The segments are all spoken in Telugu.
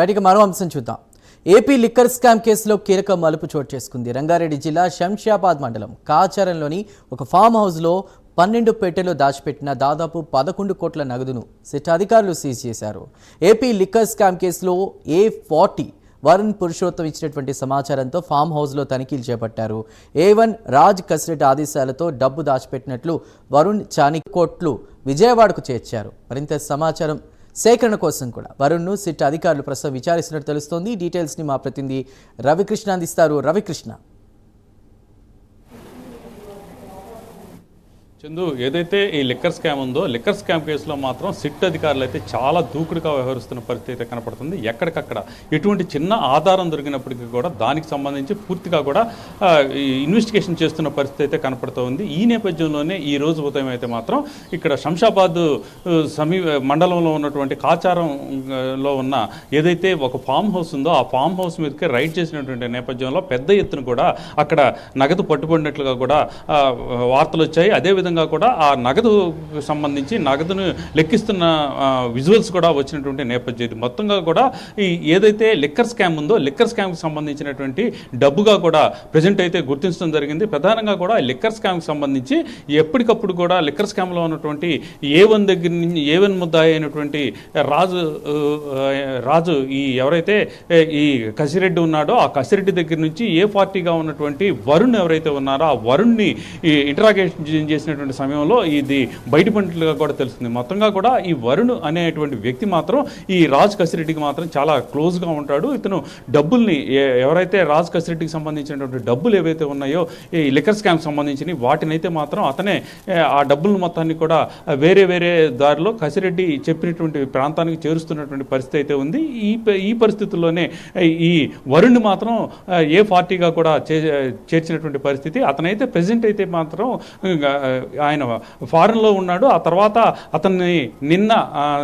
రైట్ ఇక మరో అంశం చూద్దాం. ఏపీ లిక్కర్ స్కామ్ కేసులో కీలక మలుపు చోటు చేసుకుంది. రంగారెడ్డి జిల్లా శంషాబాద్ మండలం కాచారంలోని ఒక ఫామ్ హౌస్లో పన్నెండు పెట్టెలో దాచిపెట్టిన దాదాపు పదకొండు కోట్ల నగదును సిట్ అధికారులు సీజ్ చేశారు. ఏపీ లిక్కర్ స్కామ్ కేసులో ఏ ఫార్టీ వరుణ్ పురుషోత్తం ఇచ్చినటువంటి సమాచారంతో ఫామ్ హౌస్లో తనిఖీలు చేపట్టారు. ఏ వన్ రాజ్ కసిరెడ్డి ఆదేశాలతో డబ్బు దాచిపెట్టినట్లు వరుణ్ చాని కోట్లు విజయవాడకు చేర్చారు. మరింత సమాచారం సేకరణ కోసం కూడా వరుణ్ను సిట్ అధికారులు ప్రస్తుతం విచారిస్తున్నట్టు తెలుస్తోంది. డీటెయిల్స్ని మా ప్రతినిధి రవికృష్ణ అందిస్తారు. రవికృష్ణ. చందు ఏదైతే ఈ లిక్కర్ స్కామ్ ఉందో లిక్కర్ స్కామ్ కేసులో మాత్రం సిట్ అధికారులు అయితే చాలా దూకుడుగా వ్యవహరిస్తున్న పరిస్థితి అయితే కనపడుతుంది. ఎక్కడికక్కడ ఎటువంటి చిన్న ఆధారం దొరికినప్పటికీ కూడా దానికి సంబంధించి పూర్తిగా కూడా ఇన్వెస్టిగేషన్ చేస్తున్న పరిస్థితి అయితే కనపడుతూ ఉంది ఈ నేపథ్యంలోనే ఈ రోజు ఉదయం అయితే మాత్రం ఇక్కడ శంషాబాద్ సమీప సమీ మండలంలో ఉన్నటువంటి కాచారం లో ఉన్న ఏదైతే ఒక ఫామ్ హౌస్ ఉందో ఆ ఫామ్ హౌస్ మీదకి రైడ్ చేసినటువంటి నేపథ్యంలో పెద్ద ఎత్తున కూడా అక్కడ నగదు పట్టుబడినట్లుగా కూడా వార్తలు వచ్చాయి. అదేవిధంగా కూడా ఆ నగదు సంబంధించి నగదును లెక్కిస్తున్న విజువల్స్ కూడా వచ్చినటువంటి నేపథ్యం మొత్తంగా కూడా ఈ ఏదైతే లిక్కర్ స్కామ్ ఉందో లిక్కర్ స్కామ్కి సంబంధించినటువంటి డబ్బుగా కూడా ప్రజెంట్ అయితే గుర్తించడం జరిగింది. ప్రధానంగా కూడా లిక్కర్ స్కామ్కి సంబంధించి ఎప్పటికప్పుడు కూడా లిక్కర్ స్కామ్లో ఉన్నటువంటి ఏ వన్ దగ్గర నుంచి ఏ వన్ ముద్దాయి అయినటువంటి రాజు రాజు ఈ ఎవరైతే ఈ కసిరెడ్డి ఉన్నాడో ఆ కసిరెడ్డి దగ్గర నుంచి ఏ పార్టీగా ఉన్నటువంటి వరుణ్ ఎవరైతే ఉన్నారో ఆ వరుణ్ని ఇంటరాగేషన్ చేసినటువంటి సమయంలో ఇది బయటపడినట్లుగా కూడా తెలుస్తుంది. మొత్తంగా కూడా ఈ వరుణ్ అనేటువంటి వ్యక్తి మాత్రం ఈ రాజ్ కసిరెడ్డికి మాత్రం చాలా క్లోజ్గా ఉంటాడు. ఇతను డబ్బుల్ని ఎవరైతే రాజ్ కసిరెడ్డికి సంబంధించినటువంటి డబ్బులు ఏవైతే ఉన్నాయో ఈ లిక్కర్ స్కామ్ సంబంధించినవి వాటినైతే మాత్రం అతనే ఆ డబ్బుల మొత్తాన్ని కూడా వేరే వేరే దారిలో కసిరెడ్డి చెప్పినటువంటి ప్రాంతానికి చేరుస్తున్నటువంటి పరిస్థితి అయితే ఉంది. ఈ ఈ పరిస్థితుల్లోనే ఈ వరుణ్ మాత్రం ఏ పార్టీగా కూడా చే- చేర్చినటువంటి పరిస్థితి. అతనైతే ప్రజెంట్ అయితే మాత్రం ఆయన ఫారెన్లో ఉన్నాడు ఆ తర్వాత అతన్ని నిన్న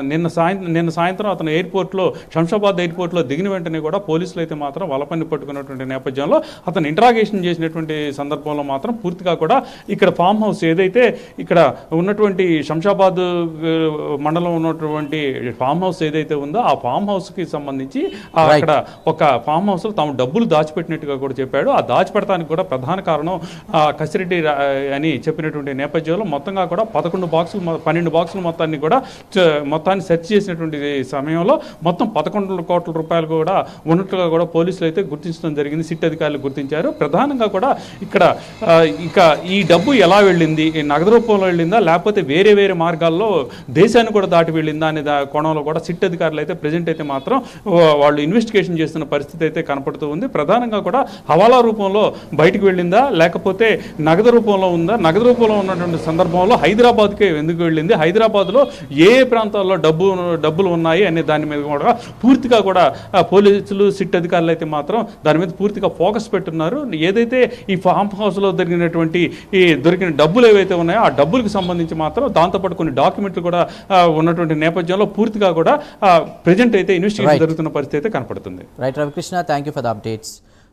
నిన్న సాయంత్రం నిన్న సాయంత్రం అతను ఎయిర్పోర్ట్లో శంషాబాద్ ఎయిర్పోర్ట్లో దిగిన వెంటనే కూడా పోలీసులు అయితే మాత్రం వలపన్ని పట్టుకున్నటువంటి నేపథ్యంలో అతను ఇంటరాగేషన్ చేసినటువంటి సందర్భంలో మాత్రం పూర్తిగా కూడా ఇక్కడ ఫామ్ హౌస్ ఏదైతే ఇక్కడ ఉన్నటువంటి శంషాబాద్ మండలం ఉన్నటువంటి ఫామ్ హౌస్ ఏదైతే ఉందో ఆ ఫామ్ హౌస్కి సంబంధించి. అక్కడ ఒక ఫామ్ హౌస్లో తాము డబ్బులు దాచిపెట్టినట్టుగా కూడా చెప్పాడు ఆ దాచిపెడతానికి కూడా ప్రధాన కారణం కసిరెడ్డి అని చెప్పినటువంటి నేపథ్యంలో మొత్తంగా కూడా పదకొండు బాక్సులు పన్నెండు బాక్సులు మొత్తాన్ని కూడా మొత్తాన్ని సెర్చ్ చేసినటువంటి సమయంలో మొత్తం పదకొండు కోట్ల రూపాయలు కూడా ఉన్నట్లుగా కూడా పోలీసులు అయితే గుర్తించడం జరిగింది. సిట్ అధికారులు గుర్తించారు. ప్రధానంగా కూడా ఇక్కడ ఇక ఈ డబ్బు ఎలా వెళ్ళింది? ఈ నగదు రూపంలో వెళ్ళిందా? లేకపోతే వేరే వేరే మార్గాల్లో దేశాన్ని కూడా దాటి వెళ్ళిందా అనే దా- కోణంలో కూడా సిట్ అధికారులు అయితే ప్రజెంట్ అయితే మాత్రం వాళ్ళు ఇన్వెస్టిగేషన్ చేస్తున్న పరిస్థితి అయితే కనపడుతూ ఉంది. ప్రధానంగా కూడా హవాలా రూపంలో బయటకు వెళ్ళిందా? లేకపోతే నగదు రూపంలో ఉందా? నగదు రూపంలో ఉన్నటువంటి సందర్భంలో హైదరాబాద్కే ఎందుకు వెళ్ళింది? హైదరాబాద్లో ఏ ఏ ప్రాంతాల్లో డబ్బు డబ్బులు ఉన్నాయి అనే దాని మీద కూడా పూర్తిగా కూడా పోలీసులు సిట్ అధికారులు అయితే మాత్రం దాని మీద పూర్తిగా ఫోకస్ పెట్టున్నారు. ఏదైతే ఈ ఫామ్ హౌస్లో దొరికినటువంటి ఈ దొరికిన డబ్బులు ఏవైతే ఉన్నాయో ఆ డబ్బులకు సంబంధించి మాత్రం దాంతోపాటు కొన్ని డాక్యుమెంట్లు కూడా ఉన్నటువంటి నేపథ్యంలో పూర్తిగా కూడా ప్రజెంట్ అయితే ఇన్వెస్టిగేషన్. జరుగుతున్న పరిస్థితి అయితే కనపడుతుంది. Right Ravikrishna thank you for the updates